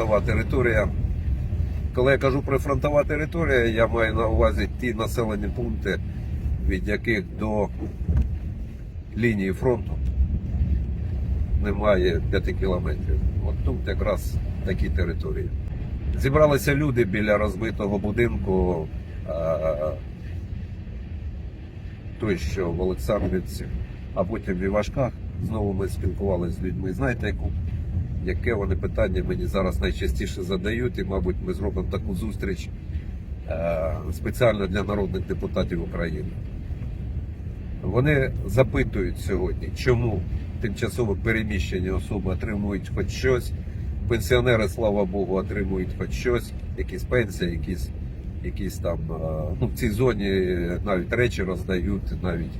прифронтова територія. Коли я кажу прифронтова територія, я маю на увазі ті населені пункти, від яких до лінії фронту немає 5 кілометрів. От тут якраз такі території. Зібралися люди біля розбитого будинку, той, що в Олександрівці, а потім в Івашках. Знову ми спілкувалися з людьми. Знаєте, яку, яке вони питання мені зараз найчастіше задають, і, мабуть, ми зробимо таку зустріч е, спеціально для народних депутатів України. Вони запитують сьогодні, чому тимчасово переміщені особи отримують хоч щось, пенсіонери, слава Богу, отримують хоч щось, якісь пенсії, якісь, якісь там е, ну, в цій зоні навіть речі роздають, навіть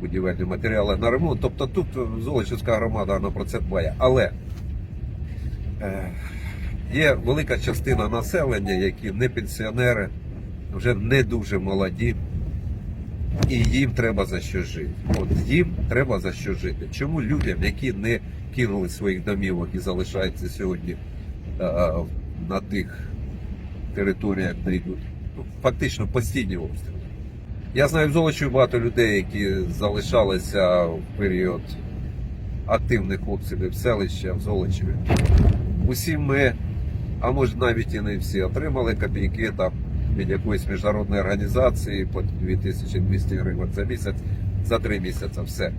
будівельні матеріали на ремонт. Тобто тут Золочівська громада вона про це дбає. Але е, є велика частина населення, які не пенсіонери, вже не дуже молоді, і їм треба за що жити. От їм треба за що жити. Чому людям, які не кинули своїх домівок і залишаються сьогодні е, на тих територіях, де йдуть ну, фактично постійні обстріли. Я знаю в Золочеві багато людей, які залишалися в період активних обстрілів селища в Золочеві. Усі ми, а може навіть і не всі, отримали копійки там від якоїсь міжнародної організації по 2200 гривень за місяць, за три місяці. Все.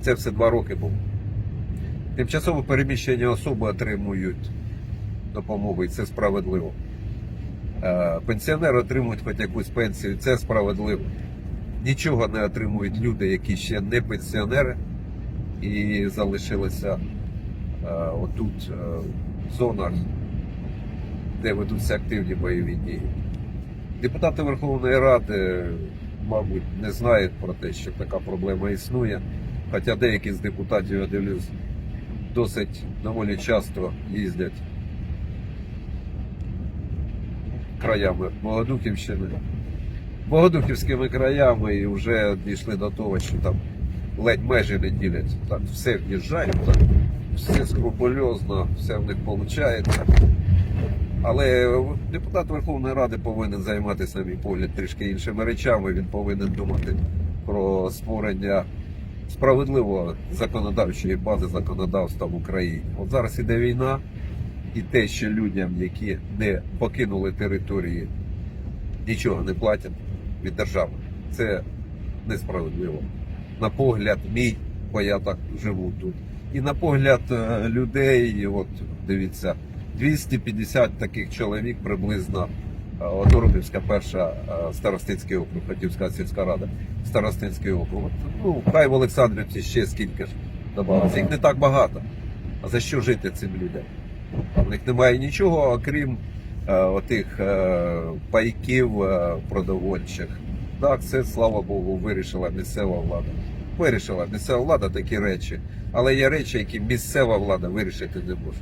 Це все два роки було. Тимчасово переміщені особи отримують допомогу, і це справедливо. Е, Пенсіонери отримують хоч якусь пенсію, це справедливо. Нічого не отримують люди, які ще не пенсіонери і залишилися отут, е, в зонах, де ведуться активні бойові дії. Депутати Верховної Ради, мабуть, не знають про те, що така проблема існує. Хоча деякі з депутатів, я дивлюсь, досить доволі часто їздять краями Богодухівщини. Богодухівськими краями і вже дійшли до того, що там ледь межі не ділять. Так все в'їжджають, все скрупульозно, все в них виходить. Але депутат Верховної Ради повинен займатися, на мій погляд, трішки іншими речами. Він повинен думати про створення справедливої законодавчої бази законодавства в Україні. От зараз іде війна, і те, що людям, які не покинули території, нічого не платять від держави, це несправедливо. На погляд мій, бо я так живу тут. І на погляд е, людей, от дивіться, 250 таких чоловік приблизно е, перша е, старостинський округ, Хотівська сільська рада, старостинський округ. Ну, хай в Олександрівці ще скільки ж добавиться. Їх не так багато. А за що жити цим людям? В них немає нічого, окрім е, отих е, пайків е, продовольчих. Так, це слава Богу, вирішила місцева влада. Вирішила місцева влада такі речі. Але є речі, які місцева влада вирішити не може.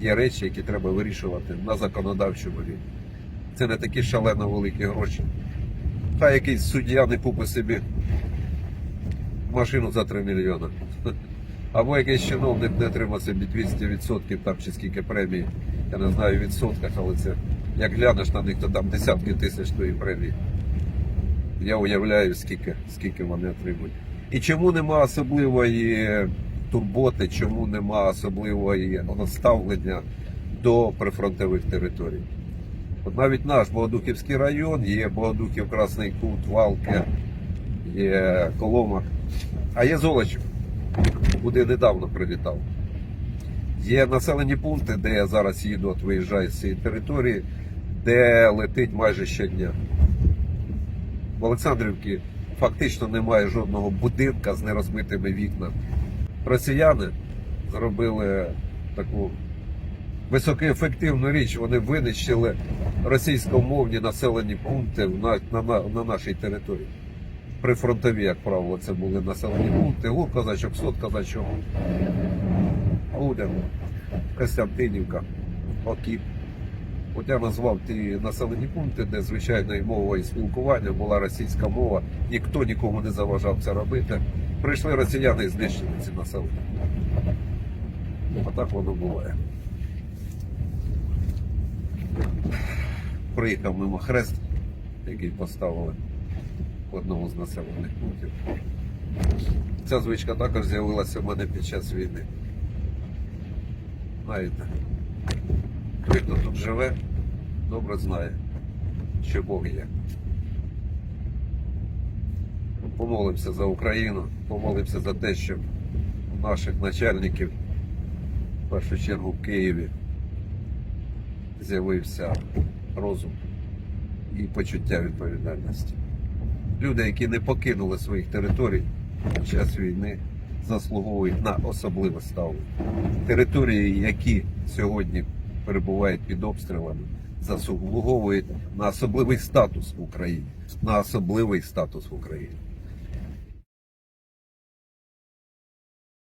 Є речі, які треба вирішувати на законодавчому рівні. Це не такі шалено великі гроші. Хай якийсь суддя не купить собі машину за 3 мільйони. Або якийсь чиновник не отримав собі 200% там чи скільки премії. Я не знаю в відсотках, але це як глянеш на них, то там десятки тисяч тої премії. Я уявляю, скільки, скільки вони отримують. І чому нема особливої турботи, чому нема особливої ставлення до прифронтових територій. От навіть наш Богодухівський район, є Богодухів, Красний Кут, Валки, є Коломак, а є Золочів, куди недавно прилітав. Є населені пункти, де я зараз їду, от виїжджаю з цієї території, де летить майже щодня. В Олександрівці фактично немає жодного будинка з нерозбитими вікнами. Росіяни зробили таку високоефективну річ. Вони винищили російськомовні населені пункти на, на, на, на нашій території. Прифронтові, як правило, це були населені пункти. Гур Козачок, Сот Козачок, Уден, Костянтинівка, Окіп. От я назвав ті населені пункти, де звичайною мовою спілкування була російська мова, ніхто нікому не заважав це робити. Прийшли росіяни і знищили ці населення. А так воно буває. Приїхав мимо хрест, який поставили в одному з населених пунктів. Ця звичка також з'явилася в мене під час війни. Знаєте, хто тут живе, добре знає, що Бог є. Помолимося за Україну, помолимося за те, щоб наших начальників, в першу чергу в Києві, з'явився розум і почуття відповідальності. Люди, які не покинули своїх територій під час війни, заслуговують на особливе ставлення. Території, які сьогодні перебувають під обстрілами, заслуговують на особливий статус в Україні. На особливий статус в Україні.